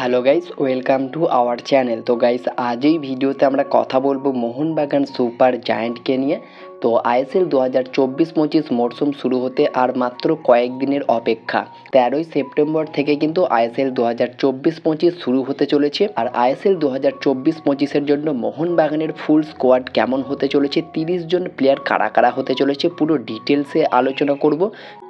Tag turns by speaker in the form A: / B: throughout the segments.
A: Hello guys welcome to our channel তো guys আজ এই ভিডিওতে আমরা কথা বলব মোহনবাগান সুপার জায়ান্টকে নিয়ে। তো আইএসএল দু হাজার চব্বিশ পঁচিশ মরশুম শুরু হতে আর মাত্র কয়েকদিনের অপেক্ষা। তেরোই সেপ্টেম্বর থেকে কিন্তু আইএসএল দু হাজার চব্বিশ পঁচিশ শুরু হতে চলেছে। আর আইএসএল দু হাজার চব্বিশ পঁচিশের জন্য মোহনবাগানের ফুল স্কোয়াড কেমন হতে চলেছে, তিরিশ জন প্লেয়ার কারা কারা হতে চলেছে, পুরো ডিটেলসে আলোচনা করব।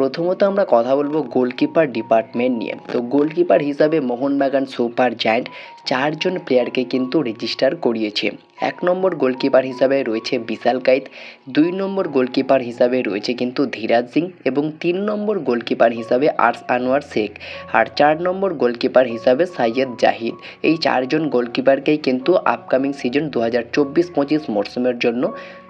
A: প্রথমত আমরা কথা বলব গোলকিপার ডিপার্টমেন্ট নিয়ে। তো গোলকিপার হিসাবে মোহনবাগান সুপার জায়ান্ট চারজন প্লেয়ারকে কিন্তু রেজিস্টার করিয়েছে। এক নম্বর গোলকিপার হিসাবে রয়েছে বিশাল কাইত, দুই নম্বর গোলকিপার হিসাবে রয়েছে কিন্তু ধীরাজ সিং এবং তিন নম্বর গোলকিপার হিসাবে আর্স আনোয়ার শেখ আর চার নম্বর গোলকিপার হিসাবে সাইয়েদ জাহিদ। এই চারজন গোলকিপারকেই কিন্তু আপকামিং সিজন দু হাজার চব্বিশ পঁচিশ মরশুমের জন্য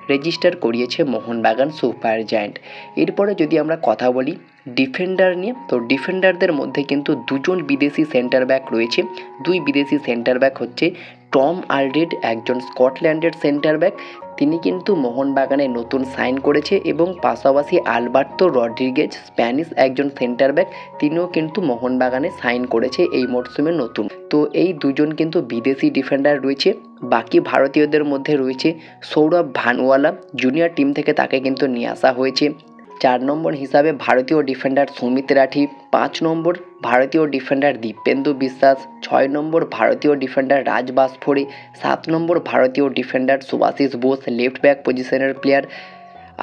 A: রেজিস্টার করিয়েছে মোহনবাগান সুপার জায়ান্ট। এরপরে যদি আমরা কথা বলি ডিফেন্ডার নিয়ে, তো ডিফেন্ডারদের মধ্যে কিন্তু দুজন বিদেশি সেন্টার ব্যাক রয়েছে। দুই বিদেশি সেন্টার ব্যাক হচ্ছে টম আলডেড একজন স্কটল্যান্ডের সেন্টার ব্যাক। তিনি কিন্তু মোহনবাগানে নতুন সাইন করেছে এবং পাশাপাশি আলবার্তো রড্রিগেজ, স্প্যানিশ একজন সেন্টার ব্যাক, তিনিও কিন্তু মোহনবাগানে সাইন করেছে এই মরশুমে নতুন। তো এই দুজন কিন্তু বিদেশি ডিফেন্ডার রয়েছে। বাকি ভারতীয়দের মধ্যে রয়েছে সৌরভ ভানওয়ালা জুনিয়র টিম থেকে তাকে কিন্তু নিয়ে আসা হয়েছে। চার নম্বর হিসাবে ভারতীয় ডিফেন্ডার সুমিত রাঠি, পাঁচ নম্বর ভারতীয় ডিফেন্ডার দীপেন্দু বিশ্বাস, ছয় নম্বর ভারতীয় ডিফেন্ডার রাজ বাসফড়ি, সাত নম্বর ভারতীয় defender Subhasish Bose left back পজিশনের প্লেয়ার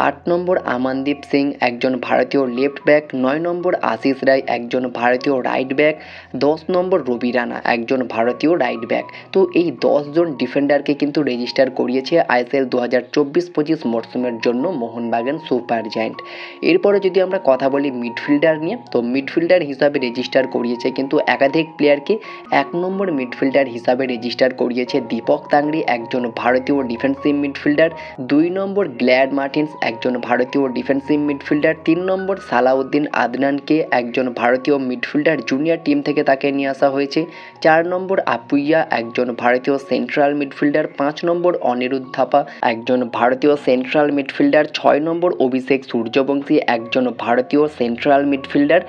A: আট নম্বর আমানদীপ সিং, একজন ভারতীয় লেফট ব্যাক নয় নম্বর আশিস রায়, একজন ভারতীয় রাইট ব্যাক দশ নম্বর রবি রানা, একজন ভারতীয় রাইট ব্যাক তো এই দশজন ডিফেন্ডারকে কিন্তু রেজিস্টার করিয়েছে আইএসএল দু হাজার চব্বিশ পঁচিশ মরশুমের জন্য মোহনবাগান সুপার জায়ান্ট। এরপরে যদি আমরা কথা বলি মিডফিল্ডার নিয়ে, তো মিডফিল্ডার হিসাবে রেজিস্টার করিয়েছে কিন্তু একাধিক প্লেয়ারকে এক নম্বর মিডফিল্ডার হিসাবে রেজিস্টার করিয়েছে দীপক তাংরি একজন ভারতীয় ডিফেন্সিভ মিডফিল্ডার দুই নম্বর গ্ল্যাড মার্টিন্স একজন ভারতীয় ডিফেন্সিভ মিডফিল্ডার তিন নম্বর সালাউদ্দিন আদনানকে একজন ভারতীয় মিডফিল্ডার জুনিয়র টিম থেকে তাকে নিয়ে আসা হয়েছে। চার নম্বর আপুইয়া, একজন ভারতীয় সেন্ট্রাল মিডফিল্ডার পাঁচ নম্বর অনিরুদ্ধ থাপা, একজন ভারতীয় সেন্ট্রাল মিডফিল্ডার ছয় নম্বর অভিষেক সূর্যবংশী, একজন ভারতীয় সেন্ট্রাল মিডফিল্ডার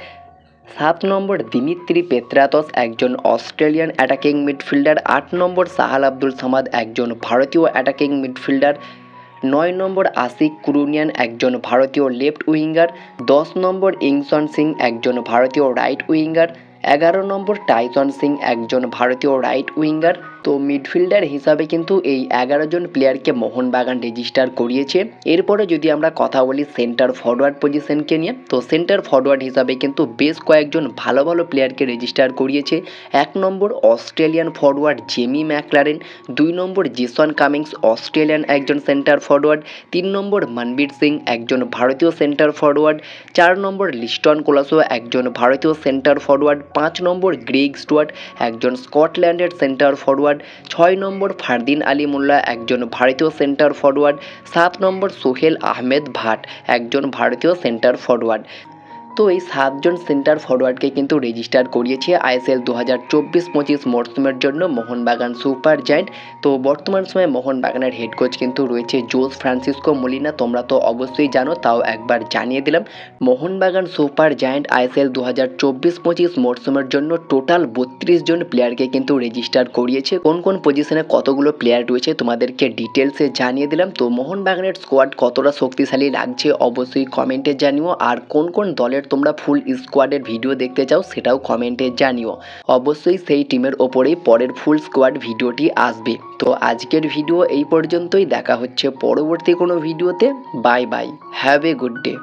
A: সাত নম্বর দিমিত্রি পেত্রাতস একজন অস্ট্রেলিয়ান অ্যাটাকিং মিডফিল্ডার আট নম্বর সাহাল আব্দুল সামাদ, একজন ভারতীয় অ্যাটাকিং মিডফিল্ডার নয় নম্বর আশিক কুরুনিয়ান একজন ভারতীয় লেফট উইঙ্গার, দশ নম্বর ইংসন সিং একজন ভারতীয় রাইট উইঙ্গার, এগারো নম্বর টাইসন সিং একজন ভারতীয় রাইট উইঙ্গার তো মিডফিল্ডার হিসাবে কিন্তু এই এগারো জন প্লেয়ারকে মোহনবাগান রেজিস্টার করিয়েছে। এরপরে যদি আমরা কথা বলি সেন্টার ফরওয়ার্ড পজিশনকে নিয়ে, তো সেন্টার ফরওয়ার্ড হিসাবে কিন্তু বেশ কয়েকজন ভালো ভালো প্লেয়ারকে রেজিস্টার করিয়েছে। এক নম্বর অস্ট্রেলিয়ান ফরওয়ার্ড জেমি ম্যাকলারেন, দুই নম্বর জেসন কামিংস অস্ট্রেলিয়ান একজন সেন্টার ফরওয়ার্ড তিন নম্বর মনবীর সিং একজন ভারতীয় সেন্টার ফরওয়ার্ড চার নম্বর লিস্টন কোলাসো একজন ভারতীয় সেন্টার ফরওয়ার্ড পাঁচ নম্বর গ্রেগ স্টুয়ার্ট একজন স্কটল্যান্ডের সেন্টার ফরওয়ার্ড। ছয় নম্বর ফারদিন আলী মোল্লা, একজন ভারতীয় সেন্টার ফরওয়ার্ড। সাত নম্বর সোহেল আহমেদ ভাট, একজন ভারতীয় সেন্টার ফরওয়ার্ড। তো এই সাতজন সেন্টার ফরওয়ার্ডকে কিন্তু রেজিস্টার করিয়েছে আইএসএল দু হাজার চব্বিশ পঁচিশ মরশুমের জন্য মোহনবাগান সুপার জায়েন্ট। তো বর্তমান সময়ে মোহনবাগানের হেড কোচ কিন্তু রয়েছে জোস ফ্রান্সিসকো মলিনা। তোমরা তো অবশ্যই জানো, তাও একবার জানিয়ে দিলাম, মোহনবাগান সুপার জায়েন্ট আইএসএল দু হাজার চব্বিশ পঁচিশ মরশুমের জন্য টোটাল বত্রিশ জন প্লেয়ারকে কিন্তু রেজিস্টার করিয়েছে। কোন কোন পজিশনে কতগুলো প্লেয়ার রয়েছে তোমাদেরকে ডিটেলসে জানিয়ে দিলাম। তো মোহনবাগানের স্কোয়াড কতটা শক্তিশালী লাগছে অবশ্যই কমেন্টে জানিও। আর কোন কোন দলের তোমরা ফুল স্কোয়াডের ভিডিও দেখতে চাও, সেটাও কমেন্টে জানিও। অবশ্যই সেই টিমের ওপরেই পরের ফুল স্কোয়াড ভিডিওটি আসবে। তো আজকের ভিডিও এই পর্যন্তই, দেখা হচ্ছে পরবর্তী কোনো ভিডিওতে bye bye have a good day